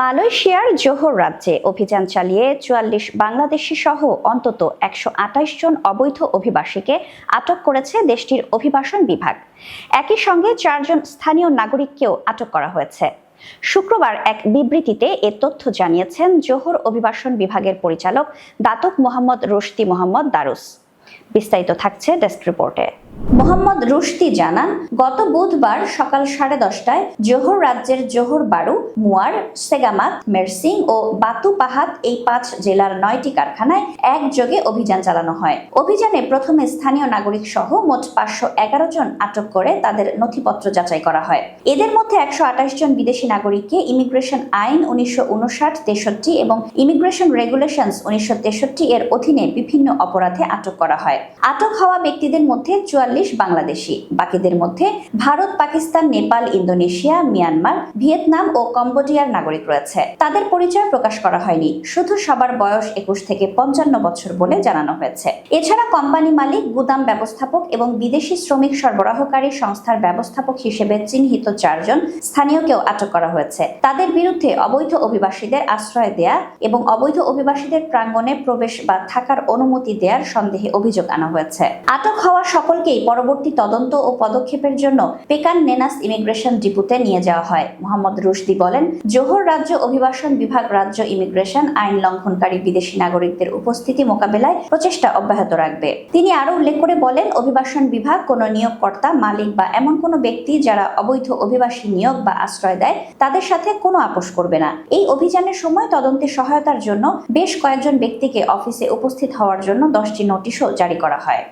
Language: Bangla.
মালয়েশিয়ার জোহর রাজ্যে অভিযান চালিয়ে চুয়াল্লিশ বাংলাদেশি সহ অন্তত একশো আঠাশ জন অবৈধ অভিবাসীকে আটক করেছে দেশটির অভিবাসন বিভাগ। একই সঙ্গে চারজন স্থানীয় নাগরিককেও আটক করা হয়েছে। শুক্রবার এক বিবৃতিতে এ তথ্য জানিয়েছেন জোহর অভিবাসন বিভাগের পরিচালক দাতক মোহাম্মদ রশদি মোহাম্মদ দারুস। বিস্তারিত থাকছে ডেস্ক রিপোর্টে। মোহাম্মদ রুশদি জানান, গত বুধবার সকাল সাড়ে দশটায় জোহর রাজ্যের জোহর বারু, মুয়ার, সেগামাত, মেরসিং ও বাতু পাহাত এই পাঁচ জেলার নয়টি কারখানায় একযোগে অভিযান চালানো হয়। অভিযানে প্রথমে স্থানীয় নাগরিক সহ মোট পাঁচশো এগারো জন আটক করে তাদের নথিপত্র যাচাই করা হয়। এদের মধ্যে একশো আঠাশ জন বিদেশি নাগরিককে ইমিগ্রেশন আইন উনিশশো উনষাট তেষট্টি এবং ইমিগ্রেশন রেগুলেশনস উনিশশো তেষট্টি এর অধীনে বিভিন্ন অপরাধে আটক করা হয়। আটক হওয়া ব্যক্তিদের মধ্যে চুয়াল্লিশ বাংলাদেশি। বাকিদের মধ্যে Bharat, Pakistan, Nepal, Indonesia, Myanmar, Vietnam ও কম্বোডিয়ার নাগরিক রয়েছে। তাদের পরিচয় প্রকাশ করা হয়নি। শুধু সবার বয়স একুশ থেকে পঞ্চান্ন বছর বলে জানানো হয়েছে। এছাড়া কোম্পানি মালিক, গুদাম ব্যবস্থাপক এবং বিদেশি শ্রমিক সরবরাহকারী সংস্থার ব্যবস্থাপক হিসেবে চিহ্নিত চারজন স্থানীয়কেও আটক করা হয়েছে। তাদের বিরুদ্ধে অবৈধ অভিবাসীদের আশ্রয় দেয়া এবং অবৈধ অভিবাসীদের প্রাঙ্গণে প্রবেশ বা থাকার অনুমতি দেওয়ার সন্দেহে অভিযোগ আনা হয়েছে। আটক হওয়া সকলকেই পরবর্তী তদন্ত ও পদক্ষেপের জন্য পেকান নেনাস ইমিগ্রেশন ডিপুতে নিয়ে যাওয়া হয়। মোহাম্মদ রুশদি বলেন, জোহর রাজ্য অভিবাসন বিভাগ রাজ্য ইমিগ্রেশন আইন লঙ্ঘনকারী বিদেশি নাগরিকদের উপস্থিতি মোকাবেলায় প্রচেষ্টা অব্যাহত রাখবে। তিনি আরও উল্লেখ করে বলেন, অভিবাসন বিভাগ কোনো নিয়োগকর্তা, মালিক বা এমন কোনো ব্যক্তি যারা অবৈধ অভিবাসী নিয়োগ বা আশ্রয় দেয়, তাদের সাথে কোনো আপোষ করবে না। এই অভিযানের সময় তদন্তে সহায়তার জন্য বেশ কয়েকজন ব্যক্তিকে অফিসে উপস্থিত হওয়ার জন্য দশটি নোটিশও জারি করা হয়।